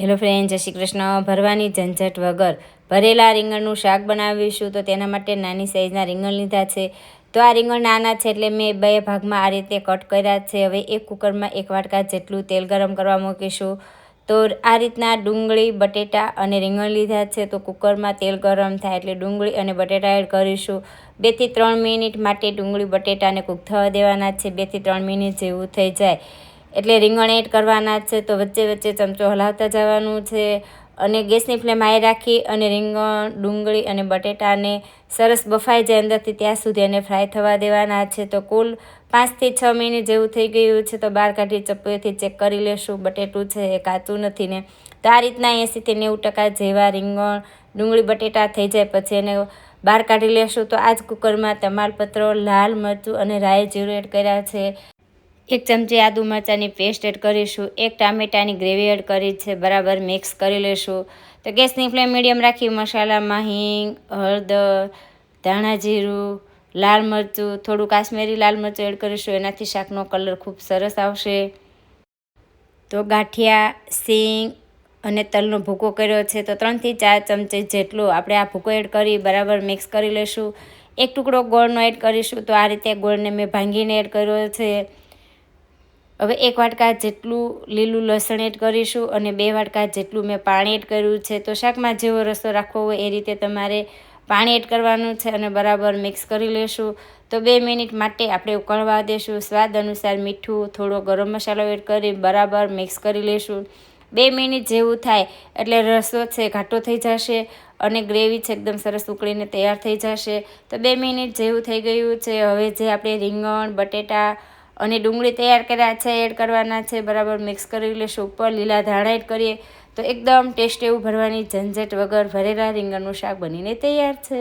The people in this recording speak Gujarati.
હેલો ફ્રેન્ડ જય શ્રી કૃષ્ણ. ભરવાની ઝંઝટ વગર ભરેલા રીંગણનું શાક બનાવીશું તો તેના માટે નાની સાઇઝના રીંગણ લીધા છે. તો આ રીંગણ નાના છે એટલે મેં બે ભાગમાં આ રીતે કટ કર્યા છે. હવે એક કુકરમાં એક વાટકા જેટલું તેલ ગરમ કરવા મૂકીશું. તો આ રીતના ડુંગળી, બટેટા અને રીંગણ લીધા છે. તો કુકરમાં તેલ ગરમ થાય એટલે ડુંગળી અને બટેટા એડ કરીશું. બેથી ત્રણ મિનિટ માટે ડુંગળી, બટેટાને કૂક થવા દેવાના છે. બેથી ત્રણ મિનિટ જેવું થઈ જાય. એટલે રીંગણ એડ કરવાના છે, તો વચ્ચે વચ્ચે ચમચો હલાવતા જવાનું છે. અને ગેસની ફ્લેમ હાઈ રાખી અને રીંગણ ડુંગળી અને બટેટાને સરસ બફાઈ જાય અંદરથી ત્યાં સુધી એને ફ્રાય થવા દેવાના છે. તો કુલ પાંચથી છ મિનિટ જેવું થઈ ગયું છે, તો બહાર કાઢી ચપ્પુએથી ચેક કરી લેશું. બટેટું છે એ કાચું નથી ને. તો આ રીતના એંસીથી નેવું ટકા જેવા રીંગણ ડુંગળી બટેટા થઈ જાય, પછી એને બહાર કાઢી લેશું. તો આ જ કુકરમાં તમાલપત્રો, લાલ મરચું અને રાય જીરું એડ કર્યા છે. એક ચમચી આદુ મરચાંની પેસ્ટ એડ કરીશું, એક ટામેટાની ગ્રેવી એડ કરી છે, બરાબર મિક્સ કરી લઈશું તો ગેસની ફ્લેમ મીડિયમ રાખી મસાલામાં હિંગ, હળદર, ધાણા જીરું, લાલ મરચું, થોડું કાશ્મીરી લાલ મરચું એડ કરીશું, એનાથી શાકનો કલર ખૂબ સરસ આવશે. તો ગાંઠિયા, સિંગ અને તલનો ભૂકો કર્યો છે, તો ત્રણથી ચાર ચમચી જેટલો આપણે આ ભૂકો એડ કરી, બરાબર મિક્સ કરી લઈશું એક ટુકડો ગોળનો એડ કરીશું, તો આ રીતે ગોળને મેં ભાંગીને એડ કર્યો છે. હવે એક વાટકા જેટલું લીલું લસણ એડ કરીશું અને બે વાટકા જેટલું મેં પાણી એડ કર્યું છે. તો શાકમાં જેવો રસો રાખવો હોય એ રીતે તમારે પાણી એડ કરવાનું છે અને બરાબર મિક્સ કરી લેશું. તો બે મિનિટ માટે આપણે ઉકળવા દેશું. સ્વાદ અનુસાર મીઠું, થોડો ગરમ મસાલો એડ કરી બરાબર મિક્સ કરી લેશું. બે મિનિટ જેવું થાય એટલે રસો છે ઘાટો થઈ જશે અને ગ્રેવી છે એકદમ સરસ ઉકળીને તૈયાર થઈ જશે. તો બે મિનિટ જેવું થઈ ગયું છે. હવે જે આપણે રીંગણ, બટેટા અને ડુંગળી તૈયાર કર્યા છે, એડ કરવાના છે, બરાબર મિક્સ કરી લેશું ઉપર લીલા ધાણા એડ કરીએ. તો એકદમ ટેસ્ટ એવું ભરવાની ઝંઝટ વગર ભરેલા રીંગણનું શાક બનીને તૈયાર છે.